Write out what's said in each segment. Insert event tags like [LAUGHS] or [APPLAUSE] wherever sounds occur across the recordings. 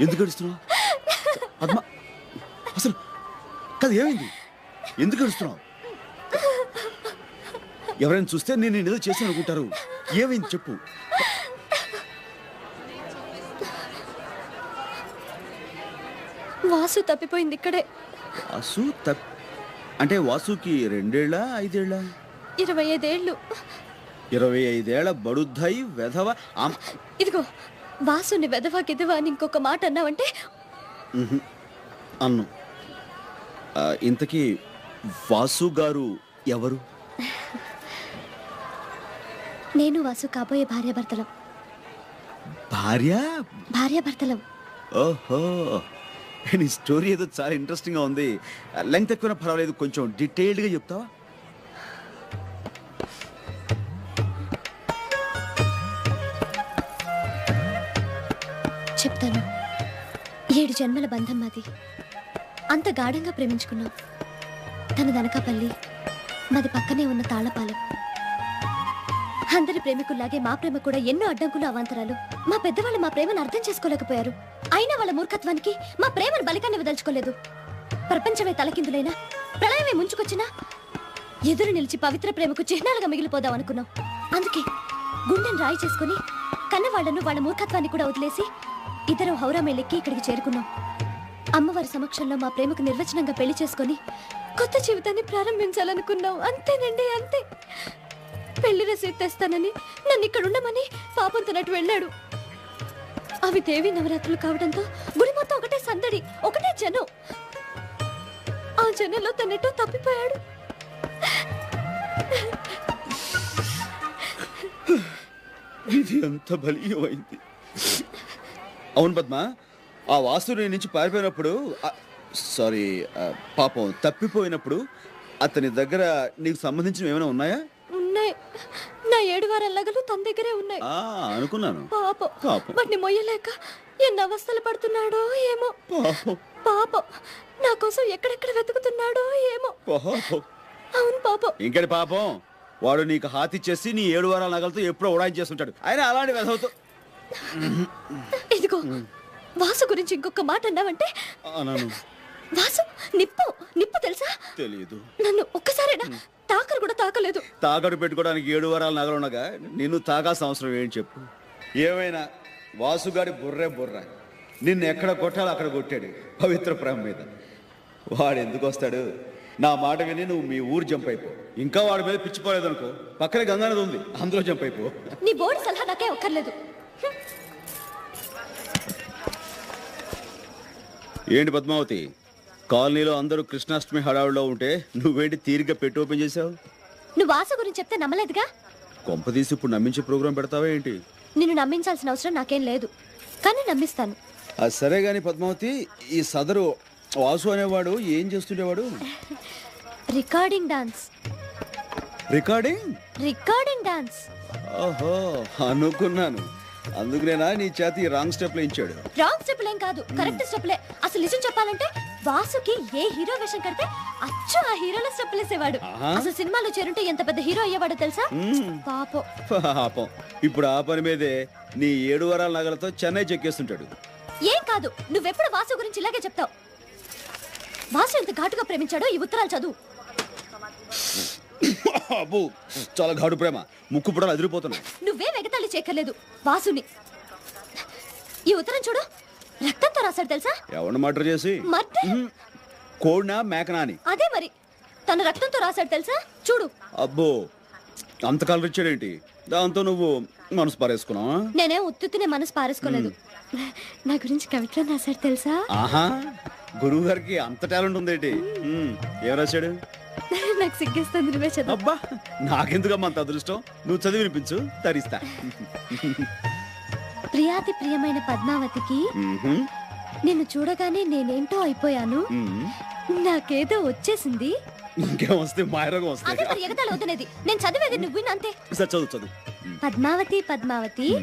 ఎందుకు ఏడుస్తున్నావు? పద్మ. అసలు కాదు ఏమైంది? ఎందుకు ఏడుస్తున్నావు? ఎవరైనా చూస్తే నేను ఏదో చేశాను అనుకుంటారు. ఏమైంది చెప్పు. వాసు తప్పిపోయింది ఇక్కడే. వాసు తప్ అంటే వాసుకి రెండేళ్ళ ఐదేళ్ళ? ఇరవై ఐదేళ్ళు. ఇరవై ఐదేళ్ళ బడుద్దాయి వెధవ ఇదిగో వాసుని వెదవా గిదవా అని ఇంకొక మాట అన్నావంటే. అన్ను. ఇంతకీ వాసు గారు ఎవరు? నేను వాసు కాబోయే భార్యాభర్తలం. భార్య? భార్యాభర్తలం. ఓహో. నీ స్టోరీ ఏదో చాలా ఇంట్రెస్టింగ్గా ఉంది. లెంగ్త్ ఎక్కువ పర్వాలేదు కొంచెం డీటెయిల్డ్గా చెప్తావా? ఏడు జన్మల బంధం మాది. అంత గాఢంగా ప్రేమించుకున్నాం. తన దనకాపల్లి మాది పక్కనే ఉన్న తాళపాలెం. అందరి ప్రేమికుల్లాగే మా ప్రేమ కూడా ఎన్నో అడ్డంకులు అవాంతరాలు. మా పెద్దవాళ్ళు మా ప్రేమను అర్థం చేసుకోలేకపోయారు. అయినా వాళ్ళ మూర్ఖత్వానికి మా ప్రేమను బలికాన్ని వదలుచుకోలేదు. ప్రపంచమే తలకిందులైనా ప్రళయమే ముంచుకొచ్చినా ఎదురు నిలిచి పవిత్ర ప్రేమకు చిహ్నాలుగా మిగిలిపోదాం అనుకున్నాం. అందుకే గుండెను రాయి చేసుకుని కన్నవాళ్ళను వాళ్ళ మూర్ఖత్వాన్ని కూడా వదిలేసి ఇద్దరం హౌరామేలెక్కి ఇక్కడికి చేరుకున్నాం. అమ్మవారి సమక్షంలో మా ప్రేమకు నిర్వచనంగా పెళ్ళి చేసుకొని కొత్త జీవితాన్ని ప్రారంభించాలనుకున్నాం. అంతేనండి అంతే. పెళ్ళి రసీదు తెస్తానని నన్ను ఇక్కడ ఉండమని పాపం తనట్టు వెళ్ళాడు. అవి దేవి నవరాత్రులు కావడంతో గుడి మొత్తం ఒకటే సందడి ఒకటే జనం. ఆ జనంలో తనట్టు తప్పిపోయాడు. ఇది ఎంత బలీయమైంది. అవును పద్మ ఆ వాసు నీ నుంచి పారిపోయినప్పుడు సారీ పాపం తప్పిపోయినప్పుడు అతని దగ్గర నీకు సంబంధించిన ఏమైనా ఉన్నాయా? ఉన్నాయి. నా ఏడు వారాల నగలు తన దగ్గరే ఉన్నాయి. ఆ అనుకున్నాను. పాపం. పాపం. వాటిని మొయ్యలేక ఎన్ని అవస్థలు పడుతున్నాడో ఏమో. పాపం. నా కోసం ఎక్కడెక్కడ వెతుకుతున్నాడో ఏమో. అవును పాపం. ఇంకటి పాపం? వాడు నీకు హాతి ఇచ్చేసి నీ ఏడు వారాల నగలతో ఎప్పుడో ఉడాయి చేస్తుంటాడు ఆయన అలాంటి వెధవతో ఇదిగో వాసు గురించి ఇంకొక మాట అన్నావంటే? వాసు నిప్పు నిప్పు తెలుసా? తెలియదు నన్ను ఒక్కసారైనా తాకరు కూడా తాకలేదు. తాకట్టు పెట్టుకోవడానికి ఏడు వారాల నగలు ఉండగా నిన్ను తాగాల్సిన అవసరం ఏంటి చెప్పు. ఏమైనా వాసుగాడి బుర్రే బుర్ర. నిన్ను ఎక్కడ కొట్టాలో అక్కడ కొట్టాడు పవిత్ర ప్రేమ మీద. వాడు ఎందుకు వస్తాడు? నా మాట విని నువ్వు మీ ఊరు జంప్ అయిపో. ఇంకా వాడి మీద పిచ్చిపోలేదు అనుకో పక్కనే గంగానది ఉంది అందులో జంప్ అయిపో. నీ బోర్డు సలహా నాకే ఒక్కర్లేదు. ఏంటి పద్మావతి? కాలనీలో అందరూ కృష్ణాష్టమి హడావుడిలో ఉంటే నువ్వేంటి తీరిగ్గా పెట్టి ఓపెన్ చేసావు నువ్వు వాసు గురించి చెప్తే నమ్మలేదుగా? కొంపదీసి ఇప్పుడు నమ్మించే ప్రోగ్రాం పెడతావా ఏంటి? నిన్ను నమ్మించాల్సిన అవసరం నాకేం లేదు. కానీ నమ్మిస్తాను. అది సరే గాని పద్మావతి ఈ సదరు వాసు అనేవాడు ఏం చేస్తుండేవాడు? Recording dance. Recording? Recording dance. ఓహో అనుకున్నాను. అందుకునేనా నీ చేతి రాంగ్ స్టెప్ ఇచ్చాడు రాంగ్ స్టెప్ ఏం కాదు కరెక్ట్ స్టెప్లే అసలు నిజం చెప్పాలంటే వాసుకి ఏ హీరో వేషం కడితే అచ్చు ఆ హీరోలో స్టెప్ వేసేవాడు. ఆహా. అసలు సినిమాలో చేరుంటే ఎంత పెద్ద హీరో అయ్యేవాడో తెలుసా? పాపం. పాపం. ఇప్పుడు ఆ పని మీదే నీ ఏడు వారాల నగలతో చెన్నై చెక్కేస్తుంటాడు. ఏం కాదు నువ్వెప్పుడు వాసు గురించి ఇలాగే చెప్తావు? వాసు ఎంత ఘాటుగా ప్రేమించాడో ఈ ఉత్తరాలు చదువు. అబ్బో చాలా ఘాటు ప్రేమ. ముక్కు పుడలు అదిరిపోతున్నాయి. నువ్వే వెగతాళి చేయక్కర్లేదు. వాసుని. ఈ ఉత్తరం చూడు. రక్తంతో రాశాడు తెలుసా? ఎవరిని మర్డర్ చేసి? మర్డర్? కోడినా మేకనా అని అదే మరి. తన రక్తంతో రాశాడు తెలుసా? చూడు. అబ్బో అంత కలర్ ఇచ్చాడేంటి? దాంతో నువ్వు మనసు పారేసుకున్నావా? నేనేం ఉత్తునే మనసు పారేసుకోలేదు. నా గురించి కవిత్వం రాశాడు తెలుసా? ఆహా గురువు గారికి అంత టాలెంట్ ఉందేంటి? ఏం రాశాడు? నాకు సిగ్గేస్తుంది నువ్వే చదువు. అబ్బా నాకెందుకమ్మా అంత అదృష్టం? నువ్వు చదివి వినిపించు తరిస్తా. ప్రియాతి ప్రియమైన పద్మావతికి. నిన్ను చూడగానే నేనేంటో అయిపోయాను. మ్మ్. నాకేదో వచ్చేసింది. ఇంకేం వస్తే మాయరోగం అదే వస్తాయి మరి ఎగతాళి వద్దనేది. నేను చదివేది నువ్వు విను అంతే. సరే చదువు చదువు. పద్మావతి పద్మావతి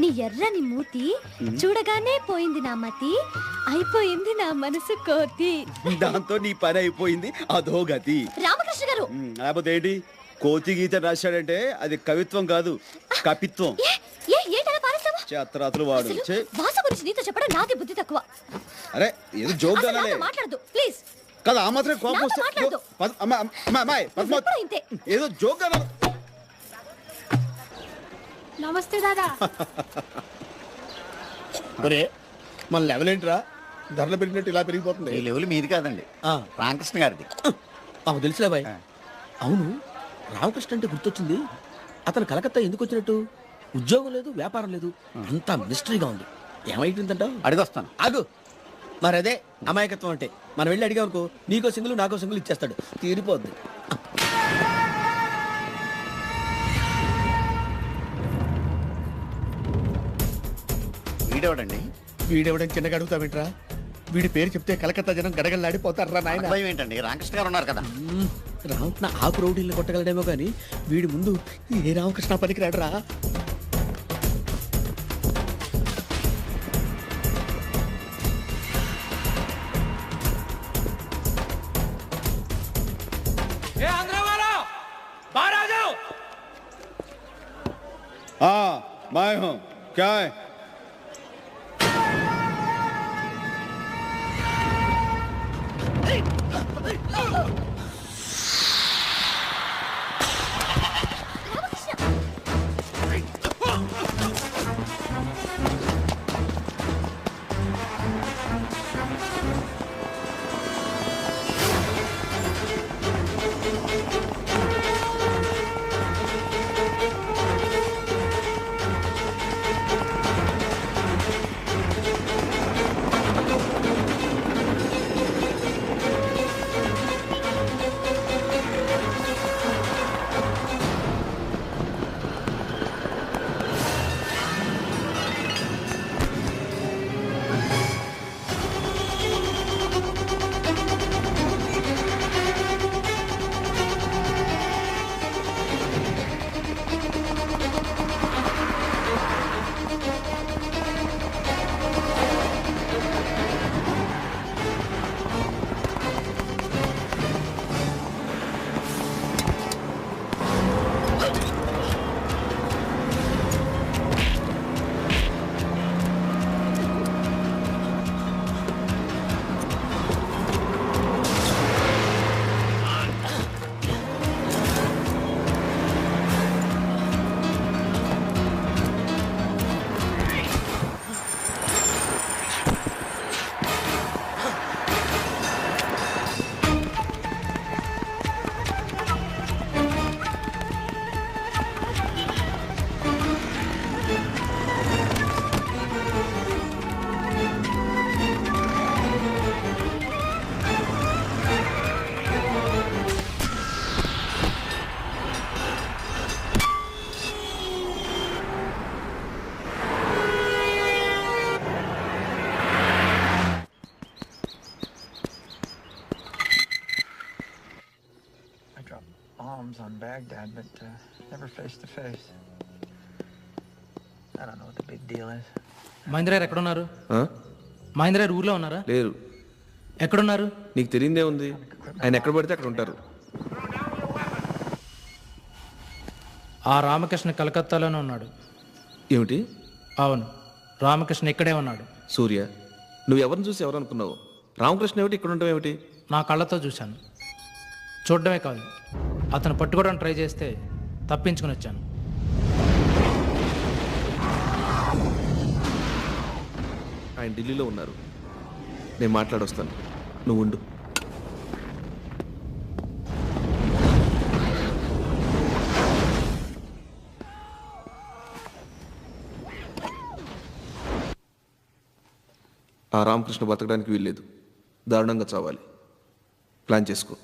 నీ ఎర్రని మూతి చూడగానే పోయింది నా మతి. అయిపోయింది నా మనసు కోతి. దాంతో నీ పని అయిపోయింది అదో గతి. రామకృష్ణ గారు. లేకపోతే ఏంటి? కోతి గీత రాశాడంటే అది కవిత్వం కాదు కపిత్వం. వాడు. గురించి నీతో చెప్పడం నాది బుద్ధి తక్కువ. అరే ఏదో జోక్ మాట్లాడదు ప్లీజ్. కదా ఆ మాత్రం కోపం మాట్లాడదు. పద- నమస్తే దాదా. [LAUGHS] మరే మన లెవెల్ ఏంట్రా? ధరలు పెరిగినట్టు ఇలా పెరిగిపోతుంది. ఈ లెవెల్ మీది కాదండి. ఆ. రామకృష్ణ గారిది. [LAUGHS] మాకు తెలుసులే బాయ్. అవును రామకృష్ణ అంటే గుర్తొచ్చింది. అతను కలకత్తా ఎందుకు వచ్చినట్టు? ఉద్యోగం లేదు వ్యాపారం లేదు. అంతా మిస్టరీగా ఉంది. ఏమైతుందంటావు అడిగొస్తాను. ఆగు. మరి అదే అమాయకత్వం అంటే. మనం వెళ్ళి అడిగామనుకో నీకో సింగిల్ నాకో సింగిల్ ఇచ్చేస్తాడు. తీరిపోద్ది. వీడేవాడండి వీడెవడం చిన్నగా అడుగుతావేంట్రా వీడి పేరు చెప్తే కలకత్తా జనం గడగలాడిపోతారా నాయన భయం ఏంటండి రామకృష్ణ గారు ఉన్నారు కదా రామకృష్ణ ఆకు రౌడీల్ని కొట్టగలడేమో కానీ వీడి ముందు ఏ రామకృష్ణ పనికిరాడురా हाँ मैं हूँ क्या है Oh! Baghdad, but uh, never face to face. I don't know what the big deal is. Mahindra గారు ఎక్కడున్నారు? మహేంద్ర గారు ఊర్లో ఉన్నారా? లేరు. ఎక్కడున్నారు? నీకు తెలియదే ఉంది. ఆయన ఎక్కడ పడితే అక్కడ ఉంటారు. ఆ రామకృష్ణ కలకత్తాలోనే ఉన్నాడు. ఏమిటి? అవును. రామకృష్ణ ఇక్కడే ఉన్నాడు. సూర్య నువ్వు ఎవరిని చూసి ఎవరు అనుకున్నావు రామకృష్ణ ఏమిటి? ఇక్కడ ఉండడం ఏమిటి? నా కళ్ళతో చూశాను. చూడడమే కాదు. అతను పట్టుకోవడానికి ట్రై చేస్తే తప్పించుకుని వచ్చాను. ఆయన ఢిల్లీలో ఉన్నారు. నేను మాట్లాడొస్తాను. నువ్వు ఉండు. ఆ రామకృష్ణ బతకడానికి వీల్లేదు. దారుణంగా చావాలి. ప్లాన్ చేసుకో.